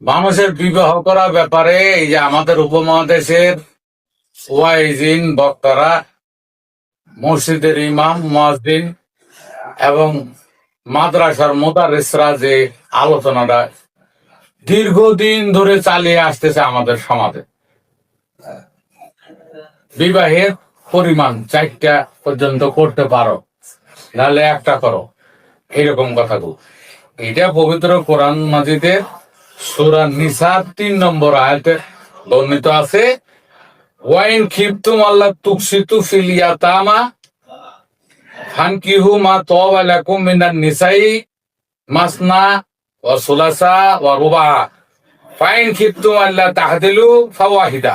মানুষের বিবাহ করা ব্যাপারে এই যে আমাদের উপমহাদেশের ওয়াইজিন বক্তারা, মসজিদের ইমাম মসজিদ এবং মাদ্রাসার মোদারেসরা যে আলোচনাটা দীর্ঘদিন ধরে চালিয়ে আসতেছে আমাদের সমাজে। বিবাহের পরিমাণ চারটা পর্যন্ত করতে পারো, নাহলে একটা করো এরকম কথাগুলো এটা পবিত্র কোরআন মাজিদের সুরা নিসার তিন নম্বর আয়াতে বর্ণিত আছে, ওয়াইন খিপ্তুম আল্লাহ তুকসিতু ফিল ইয়াতামা ফানকিহু মা তাওবা লাকুম মিনান নিসাই মাসনা ওয়া সুলাসা ওয়া রুবা ফাইন খিপ্তুম আল্লাহ তাহদিলু ফাওয়াহিদা।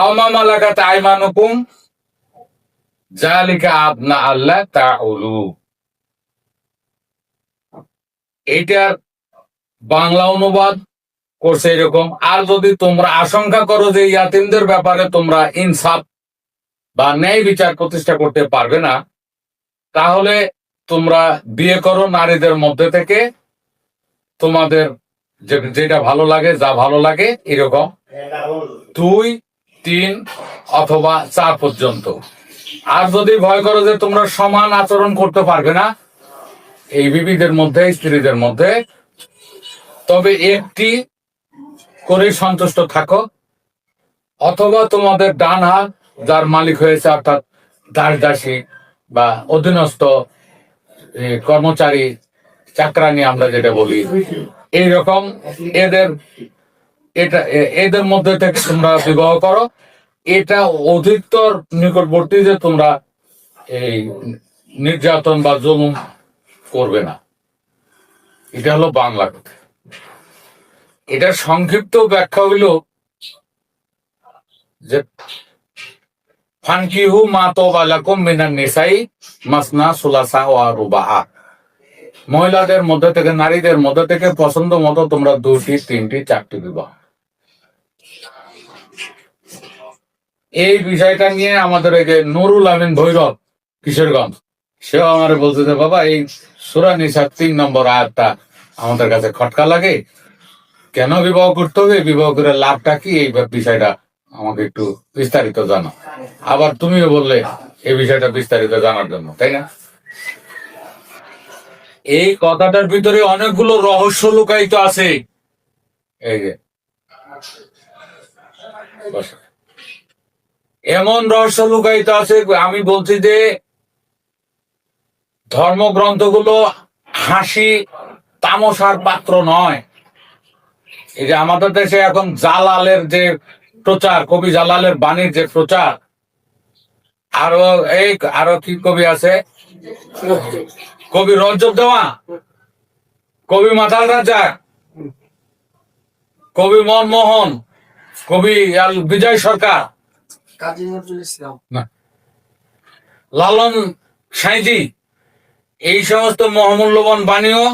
আওমা মালাকাত আইমানুকুম জালিকা আদনা আল্লাহ তাউলু। এইটার বাংলা অনুবাদ করছে এরকম। আর যদি তোমরা আশঙ্কা করো যে ইয়াতিমদের ব্যাপারে তোমরা ইনসাফ বা ন্যায় বিচার প্রতিষ্ঠা করতে পারবে না, তাহলে তোমরা বিয়ে করো নারীদের মধ্যে থেকে। তোমাদের যেটা ভালো লাগে, যা ভালো লাগে, এরকম। দুই, তিন অথবা চার পর্যন্ত। আর যদি ভয় করো যে তোমরা সমান আচরণ করতে পারবে না, এই বিবিদের মধ্যে, স্ত্রীদের মধ্যে তবে একটি করে সন্তুষ্ট থাকো। অথবা তোমাদের ডান হাত, যার মালিক হয়েছে অর্থাৎ দাস দাসী বা অধীনস্থ কর্মচারী, চাকরানি আমরা যেটা বলি। এইরকম এদের, এটা এদের মধ্যে থেকে তোমরা বিবাহ করো। এটা অধিকতর নিকটবর্তী যে তোমরা এই নির্যাতন বা জুলুম করবে না। এটা হলো বাংলা কথা। এটার সংক্ষিপ্ত ব্যাখ্যা হইল যে, ফানকিহু মা তোবালাকুম মিনান নিসাই মাসনা সুলাসা ওয়া রুবাহা মহিলাদের মধ্যে থেকে, নারীদের মধ্যে থেকে পছন্দ মতো তোমরা দুটি, তিনটি, চারটি বিবাহ। এই বিষয়টা নিয়ে আমাদের এই যে নুরুল আমিন ভৈরব কিশোরগঞ্জ, সেও আমার বলছে যে, বাবা, এই সুরা নিসার তিন নম্বর আয়াতটা আমাদের কাছে খটকা লাগে। কেন বিবাহ করতে হবে? বিবাহ করে লাভটা কি? এই বিষয়টা আমাকে একটু বিস্তারিত জানো। আবার তুমিও বললে এই বিষয়টা বিস্তারিত জানার জন্য, তাই না? এই কথাটার ভিতরে অনেকগুলো রহস্য লুকায়িত আছে। এই যে। এমন রহস্য লুকায়িত আছে, আমি বলছি যে ধর্মগ্রন্থগুলো হাসি তামসার পাত্র নয়। এই যে আমাদের দেশে এখন জালালের যে প্রচার কবি জালালের বাণীর যে প্রচার আরও এই আরও কি কবি আছে? কবি রঞ্জক দেওয়া কবি মাতাল রাজা কবি মনমোহন কবি বিজয় সরকার। লালন সাঁইজি এই সমস্ত মহামূল্যবান বাণীও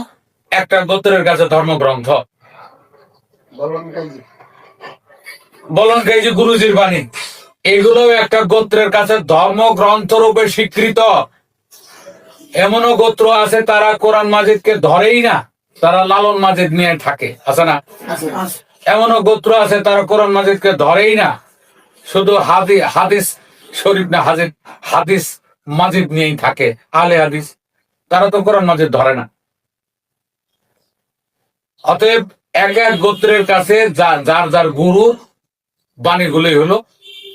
একটা গোত্রের কাছে ধর্মগ্রন্থ। বলন যে গুরুজির বাণী। এগুলো একটা গোত্রের কাছে ধর্মগ্রন্থ রূপে স্বীকৃত। এমনও গোত্র আছে তারা কোরআন মাজিদকে ধরেই না তারা লালন মাজিদ নিয়ে থাকে আছে না? এমনও গোত্র আছে তারা কোরআন মাজিদকে ধরেই না শুধু হাদি হাদিস শরীফ না হাজিদ হাদিস মাজিদ নিয়েই থাকে আলে হাদিস। তারা তো কোরআন মাজিদ ধরে না। অতএব এক এক গোত্রের কাছে যার যার গুরু বাণীগুলোই হলো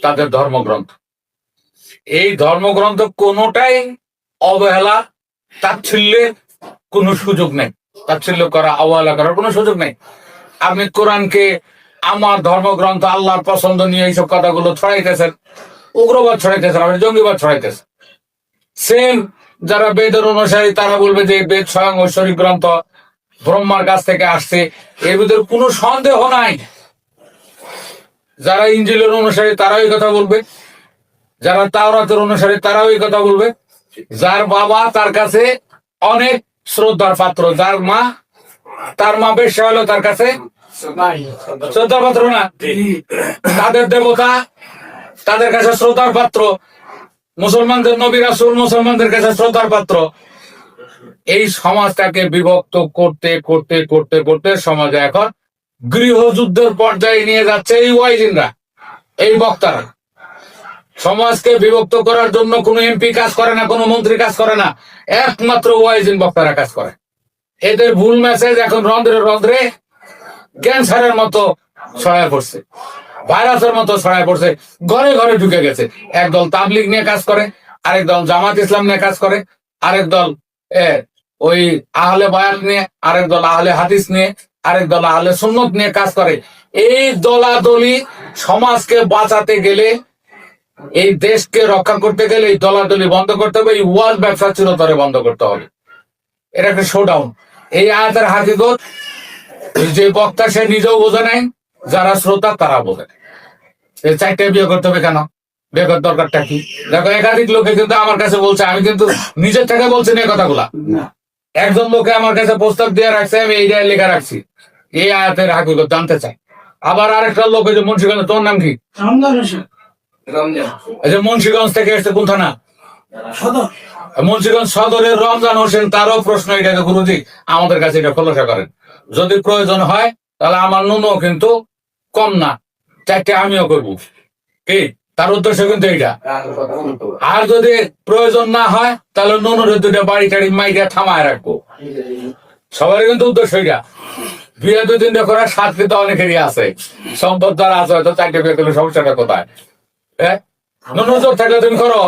তাদের ধর্মগ্রন্থ। এই ধর্মগ্রন্থ কোনোটাই অবহেলা তাচ্ছিল্যের কোনো সুযোগ নেই। তাচ্ছিল্য করা, অবহেলা করার কোনো সুযোগ নেই। আপনি কোরআনকে, আমার ধর্মগ্রন্থ, আল্লাহর পছন্দ নিয়ে এইসব কথাগুলো ছড়াইতেছেন, উগ্রবাদ ছড়াইতেছেন, আপনি জঙ্গিবাদ ছড়াইতেছেন। সেম যারা বেদের অনুসারী, তারা বলবে যে বেদ স্বয়ং ঐশ্বরিক গ্রন্থ ব্রহ্মার কাছ থেকে আসছে। এর ভিতরে কোনো সন্দেহ নাই। যারা ইঞ্জিলের অনুসারী তারাও কথা বলবে। যারা তাওরাতের অনুসারী তারাও কথা বলবে। যার বাবা তার কাছে অনেক শ্রদ্ধার পাত্র। যার মা, তার মা বেশ হলো তার কাছে। শ্রদ্ধার পাত্র না? তাদের দেবতা তাদের কাছে শ্রদ্ধার পাত্র। মুসলমানদের নবী মুসলমানদের কাছে শ্রদ্ধার পাত্র। এই সমাজটাকে বিভক্ত করতে করতে করতে করতে সমাজে এখন গৃহযুদ্ধের পর্যায়ে নিয়ে যাচ্ছে এই ওয়াইজিনরা, এই বক্তারা। সমাজকে বিভক্ত করার জন্য কোনো এমপি কাজ করে না, কোনো মন্ত্রী কাজ করে না, একমাত্র ওয়াইজিন বক্তারা কাজ করে। এদের ভুল মেসেজ এখন রন্ধ্রে রন্ধ্রে ক্যান্সারের মতো ছড়ায় পড়ছে, ভাইরাসের মতো ছড়ায় পড়ছে, ঘরে ঘরে ঢুকে গেছে। একদল তাবলিগ নিয়ে কাজ করে, আরেক দল জামাত ইসলাম নিয়ে কাজ করে, আরেক দল ওই আহলে নিয়ে, আরেক দল আহলে হাদিস নিয়ে, আরেক দল আহলে সুন্নত নিয়ে কাজ করে। এই দলাদলি সমাজকে বাঁচাতে গেলে, এই দেশকে রক্ষা করতে গেলে এই দলাদলি বন্ধ করতে হবে, এই ওয়াল ব্যবসা চিরতরে বন্ধ করতে হবে। এটা একটা শোডাউন এই আয়াতের হাকিগত যে বক্তা সে নিজেও বোঝে নাই, যারা শ্রোতা তারা বোঝে। এই চারটে বিয়ে করতে হবে কেন? বিয়ে দরকারটা কি? দেখো একাধিক লোকে কিন্তু আমার কাছে বলছে, আমি কিন্তু নিজের থেকে বলছি না কথাগুলা। একজন লোকে আমার কাছে প্রস্তাব দিয়ে রাখছে আমি এইটা লেখা রাখছি। এই আয়াতের হাকিগত জানতে চাই। আবার আরেকটা লোক যে মুন্সিগঞ্জ তোর নাম কি? এই যে মুন্সিগঞ্জ থেকে এসছে কোন থানা? সদর। মুন্সিগঞ্জ সদরের রমজান হোসেন তারও প্রশ্ন এটাকে গুরুজি আমাদের কাছে এটা খোলাসা করেন। যদি প্রয়োজন হয় তাহলে আমার নুনও কিন্তু কম না। চারটে আমিও করব। কি? তার উদ্দেশ্য কিন্তু এইটা। আর যদি প্রয়োজন না হয়, তাহলে নুনুর দুটা বাড়ি টাড়ি মাইটা থামায় রাখব। সবারই কিন্তু উদ্দেশ্য এটা বিয়ে দুই তিনটা করার স্বাদ কিন্তু অনেকেরই আছে। সম্পদ দ্বারা আছে, হয়তো চারটে বিয়ে করলে সমস্যাটা কোথায়? হ্যাঁ নুনু জোর থাকলে তুমি করো।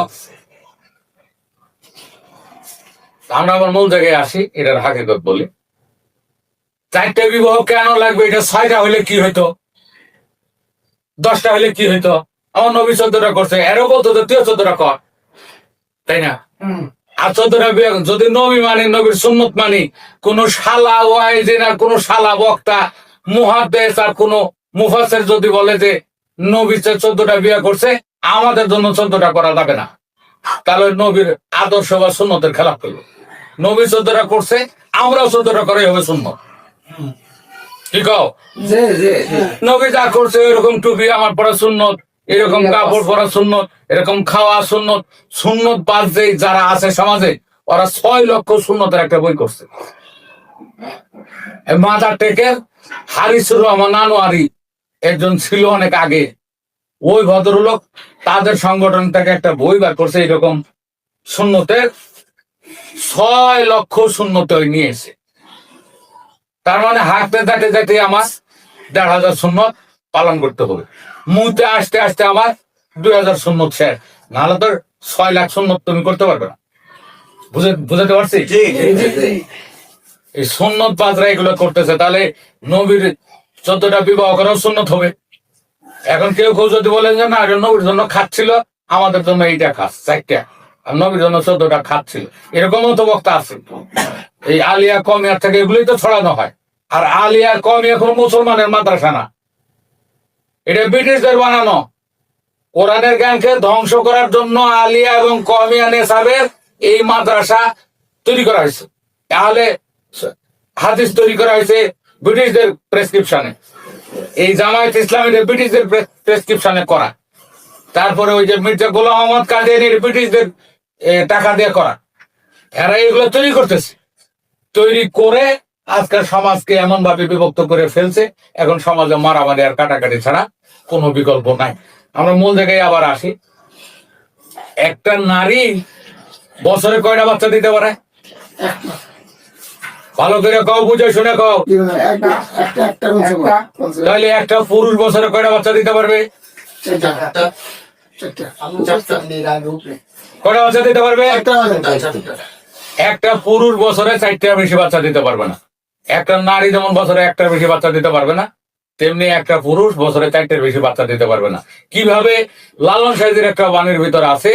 আমরা আমার মূল জায়গায় আসি, এটার হাকিকত বলি। চারটে বিবাহ কেন লাগবে? এটা ছয়টা হলে কি হইতো? দশটা হলে কি হইতো? আমার নবী চোদ্দটা করছে এরও বলতো তো তুইও চোদ্দটা কর। তাই না? আর চোদ্দটা বিয়ে যদি নবী মানি নবীর সুন্নত মানি কোন শালা ওয়াইজিন আর কোন শালা বক্তা মুহাদ্দেস আর কোন মুফাসের যদি বলে যে নবী যে চোদ্দটা বিয়ে করছে আমাদের জন্য চোদ্দটা করা যাবে না। তাহলে নবীর আদর্শ বা সুন্নতের খেলাপ করল। নবী চোদ্দটা করছে আমরাও চোদ্দটা করে হবে সুন্নত। কি কও? নবী যা করছে এরকম টুপি আমার পরা সুন্নত। এরকম কাপড় পরা সুন্নত এরকম খাওয়া সুন্নত সুন্নত বাদ যে যারা আছে সমাজে ওরা ছয় লক্ষ সুন্নতের একটা বই করছে। মাদার টেকের হারিসুর রহমান আনোয়ারি একজন ছিল অনেক আগে। ওই ভদ্রলোক তাদের সংগঠন থেকে একটা বই বার করছে এরকম শূন্যতের ছয় লক্ষ শূন্যতে নিয়েছে তার মানে হাঁটতে দাঁড়তে দাঁড়তে আমার দেড় হাজার শূন্যত পালন করতে হবে। মুতে আসতে আসতে আমার দুই হাজার শূন্যত শেষ। নাহলে তো ছয় লাখ শূন্যত তুমি করতে পারবে না। বুঝে বুঝাতে পারছি? এই সুন্নত বাজরা এগুলো করতেছে তাহলে নবীর চোদ্দটা বিবাহ করাও সুন্নত হবে। এখন কেউ কেউ যদি বলেন যে না এটা নবীর জন্য খাচ্ছিল আমাদের জন্য এইটা খাস চারটা। আর নবীর জন্য চোদ্দটা খাচ্ছিল। এরকমও তো বক্তা আছে। এই আলিয়া কমিয়ার থেকে এগুলোই তো ছড়ানো হয়। আর আলিয়া কমিয়া কোনো মুসলমানের মাদ্রাসা না। এটা ব্রিটিশদের বানানো। কোরআনের জ্ঞানকে ধ্বংস করার জন্য আলিয়া এবং কমিয়া নেসাবের এই মাদ্রাসা তৈরি করা হয়েছে। তাহলে হাদিস তৈরি করা হয়েছে ব্রিটিশদের প্রেসক্রিপশনে। এই জামায়াত ইসলামীদের ব্রিটিশদের প্রেসক্রিপশনে করা। তারপরে ওই যে মির্জা গোলাম মোহাম্মদ কাদিয়ানির ব্রিটিশদের টাকা দিয়ে করা। এরা এগুলো তৈরি করতেছে। তৈরি করে আজকাল সমাজকে এমন ভাবে বিভক্ত করে ফেলছে এখন সমাজে মারামারি আর কাটাকাটি ছাড়া কোনো বিকল্প নাই। আমরা মূল জায়গায় আবার আসি। একটা নারী বছরে কয়টা বাচ্চা দিতে পারে? ভালো করে কও বুঝে শুনে কও। একটা একটা একটা তাহলে একটা। পুরুষ বছরে কয়টা বাচ্চা দিতে পারবে? কয়টা বাচ্চা দিতে পারবে? একটা পুরুষ বছরে চারটার বেশি বাচ্চা দিতে পারবে না। একটা নারী যেমন বছরে একটার বেশি বাচ্চা দিতে পারবে না, তেমনি একটা পুরুষ বছরে চারটের বেশি বাচ্চা দিতে পারবে না। কীভাবে? লালন সাইজের একটা বাণীর ভিতর আছে,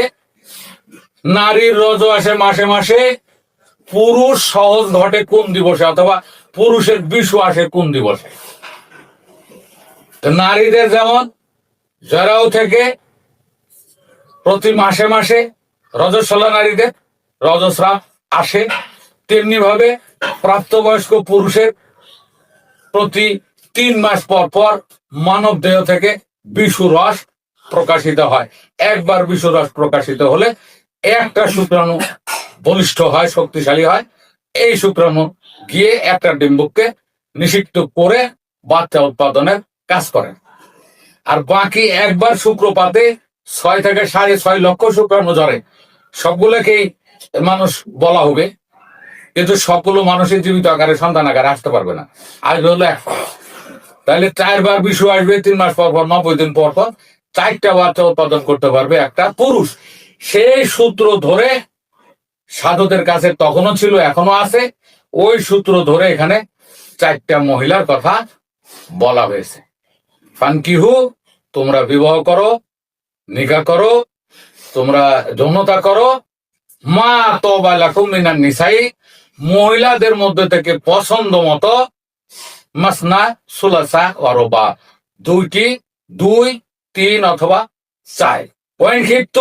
নারীর রজ আসে, মাসে মাসে পুরুষ সহজ ঘটে কোন দিবসে, অথবা পুরুষের বিশু আসে কোন দিবসে। নারীদের যেমন জরাও থেকে প্রতি মাসে মাসে রজস্বলা নারীদের রজস্রাব আসে তেমনি ভাবে প্রাপ্তবয়স্ক পুরুষের প্রতি তিন মাস পর পর মানব দেহ থেকে বিষু রস প্রকাশিত হয়। একবার বিষু রস প্রকাশিত হলে একটা শুক্রাণু বলিষ্ঠ হয়, শক্তিশালী হয়। এই শুক্রাণু গিয়ে একটা ডিম্বককে নিষিক্ত করে বাচ্চা উৎপাদনের কাজ করে আর বাকি একবার শুক্রপাতে ছয় থেকে সাড়ে ছয় লক্ষ শুক্রাণু ঝরে। সবগুলোকেই মানুষ বলা হবে কিন্তু সবগুলো মানুষের জীবিত আকারে সন্তান আকারে আসতে পারবে না। আসবে হলো তাহলে চারবার বিশু আসবে, তিন মাস পর পর, নব্বই দিন পর পর চারটা বাচ্চা উৎপাদন করতে পারবে একটা পুরুষ। সেই সূত্র ধরে সাধুদের কাছে তখনও ছিল এখনও আছে। ওই সূত্র ধরে এখানে চারটা মহিলার কথা বলা হয়েছে। ফানকিহু তোমরা বিবাহ করো, নিকা করো, তোমরা যৌনতা করো। মা তো বা মিনার নিসাই মহিলাদের মধ্যে থেকে পছন্দ মতো মাসনা, সুলাসা, অরবা। দুইটি, দুই, তিন অথবা চার। পয়েন্ট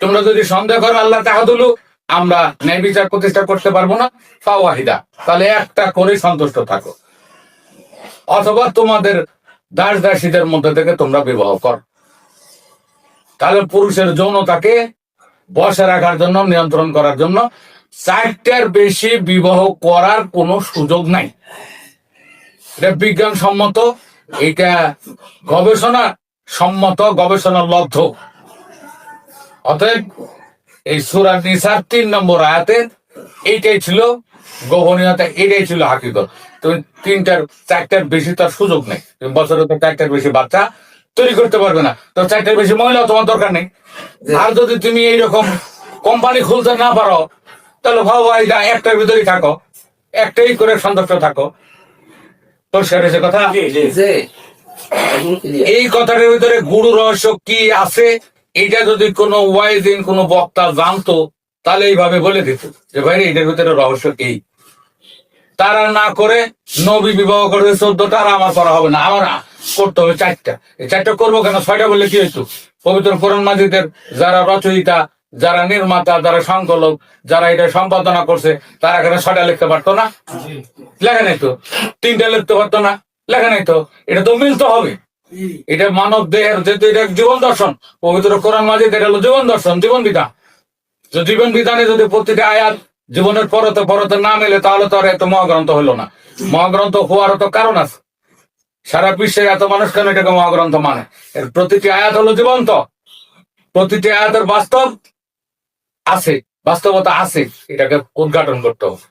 তোমরা যদি সন্দেহ করো, আল্লাহ তাহাদুলু আমরা ন্যায় বিচার প্রতিষ্ঠা করতে পারব না। ফাওয়াহিদা তাহলে একটা করে সন্তুষ্ট থাকো। অথবা তোমাদের দাস দাসীদের মধ্যে থেকে তোমরা বিবাহ কর। তাহলে পুরুষের যৌনতাকে বসে রাখার জন্য, নিয়ন্ত্রণ করার জন্য চারটার বেশি বিবাহ করার কোনো সুযোগ নাই। এটা বিজ্ঞান সম্মত এটা গবেষণা সম্মত গবেষণা লব্ধ। অতএব এই সুরা নিসার তিন নম্বর আয়াতে এইটাই ছিল গোপনীয়তা এটাই ছিল হাকিকত। তুমি তিনটার চারটার বেশি তার সুযোগ নেই। তুমি বছরে তো চারটার বেশি বাচ্চা তৈরি করতে পারবে না। তো চারটার বেশি মহিলা তোমার দরকার নেই। আর যদি তুমি এইরকম কোম্পানি খুলতে না পারো তাহলে ভাবো এটা একটার ভিতরেই থাকো। একটাই করে সন্তুষ্ট থাকো। পরিষ্কার হয়েছে কথা? যে। এই কথাটার ভিতরে গুরু রহস্য কি আছে? এটা যদি কোনো ওয়াইজিন কোনো বক্তা জানতো তাহলে এইভাবে বলে দিত। যে ভাই এটার ভিতরে রহস্য কি? তারা না করে নবী বিবাহ করবে চোদ্দটা আর আমার করা হবে না। আমার করতে হবে চারটা। এই চারটা করব কেন? ছয়টা বললে কি হইতো? পবিত্র কোরআন মাজিদের যারা রচয়িতা যারা নির্মাতা যারা সংকলক যারা এটা সম্পাদনা করছে তারা এখানে ছয়টা লিখতে পারতো না? লেখা নাই তো? তিনটা লিখতে পারতো না? লেখা নাই তো? এটা তো মিলতে হবে। এটা মানব দেহের যেহেতু এটা জীবন দর্শন পবিত্র কোরআন মাজিদ এটা হলো জীবন দর্শন জীবন বিধান। তো জীবন বিধানে যদি প্রতিটা আয়াত জীবনের পরতে পরতে না মেলে তাহলে তো আর এত মহাগ্রন্থ হলো না। মহাগ্রন্থ হওয়ার তো কারণ আছে। সারা বিশ্বের এত মানুষ কেন এটাকে মহাগ্রন্থ মানে? এর প্রতিটি আয়াত হলো জীবন্ত। প্রতিটি আয়াতের বাস্তব আছে, বাস্তবতা আছে, এটাকে উদ্ঘাটন করতে হবে।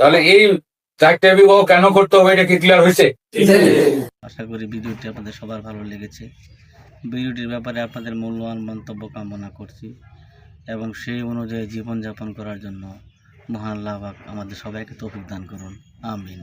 তাহলে এই চারটে বিবাহ কেন করতে হবে, এটা কি ক্লিয়ার হয়েছে? আশা করি ভিডিওটি আপনাদের সবার ভালো লেগেছে। ভিডিওটির ব্যাপারে আপনাদের মূল্যবান মন্তব্য কামনা করছি এবং সেই অনুযায়ী জীবনযাপন করার জন্য মহান পাক আমাদের সবাইকে তৌফিক দান করুন। আমিন।